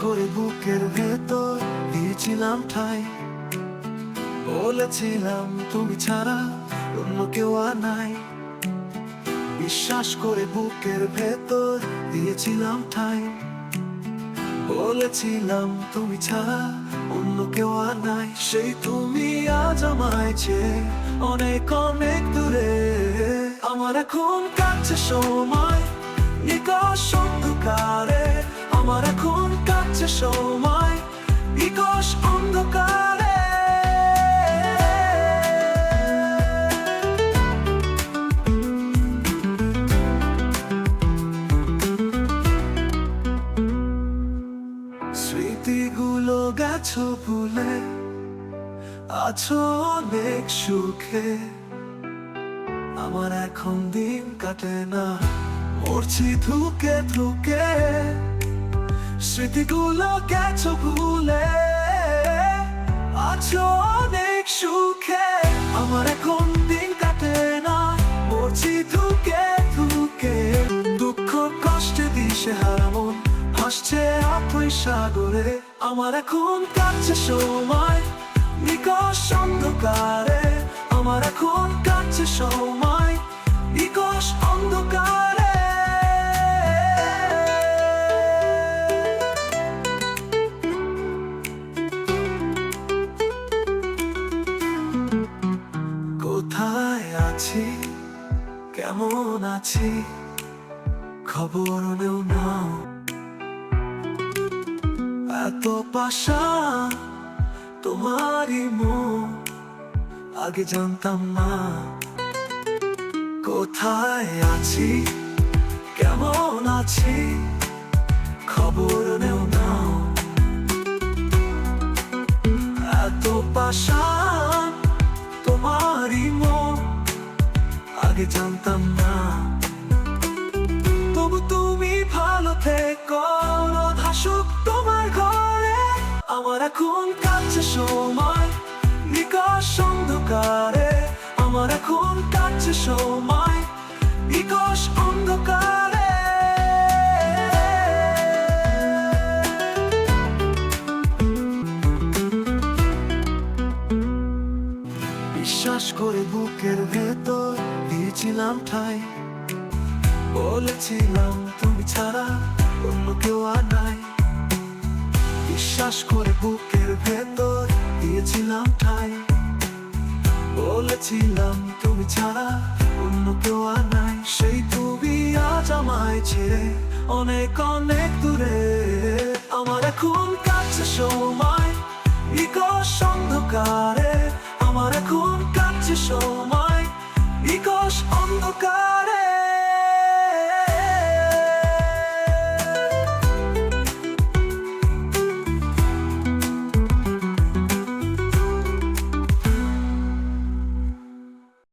করে বুকের ভেতর দিয়েছিলাম ঠাই। বলেছিলাম, তুমি ছাড়া অন্য কেউ আর নাই। বিশ্বাস করে বুকের ভেতর দিয়েছিলাম ঠাই। বলেছিলাম, তুমি ছাড়া অন্য কেউ আর নাই। সেই তুমি আজ আমায় অনেক অনেক দূরে। আমার এখন কাছে সময় নিকশ সময় নিকশ অন্ধকারে। স্মৃতিগুলো গেছো ভুলে, আছো অনেক সুখে। আমার এখন দিন কাটে না, মরছি ধুকে ধুকে। স্মৃতিগুলো গেছো ভুলে, আছো অনেক সুখে। আমার এখন দিন কাটে না, মরছি ধুকে ধুকে। দুঃখ কষ্টে দিশে হারামন হাসছে আপই সাগরে। আমার এখন কাছে সময় নিকশ অন্ধকারে। আমার এখন কাছে সময়। আছি, কেমন আছি? খবর নেও না এত পাশা তোমারই মন, আগে জানতাম না। কোথায় আছি, কেমন আছি? খবর জানতাম না। তবু তুমি ভালো থেকো হাসুক তোমার ঘরে। আমার এখন কাছে সময় নিকশ অন্ধকারে। আমার এখন কাছে সময় নিকশ অন্ধকারে। বিশ্বাস করে বুকের ভেতর দিয়েছিলাম ঠাই। বলেছিলাম, তুমি ছাড়া অন্য কেউ আর নাই। বিশ্বাস করে বুকের ভেতর দিয়েছিলাম ঠাই। বলেছিলাম, তুমি ছাড়া অন্য কেউ আর নাই। সেই তুমি আজ আমায় ছেড়ে অনেক অনেক দূরে। আমার এখন কাছে সময় নিকশ অন্ধকারে। এখন কাছে সময়। নিকশ অন্ধকারে।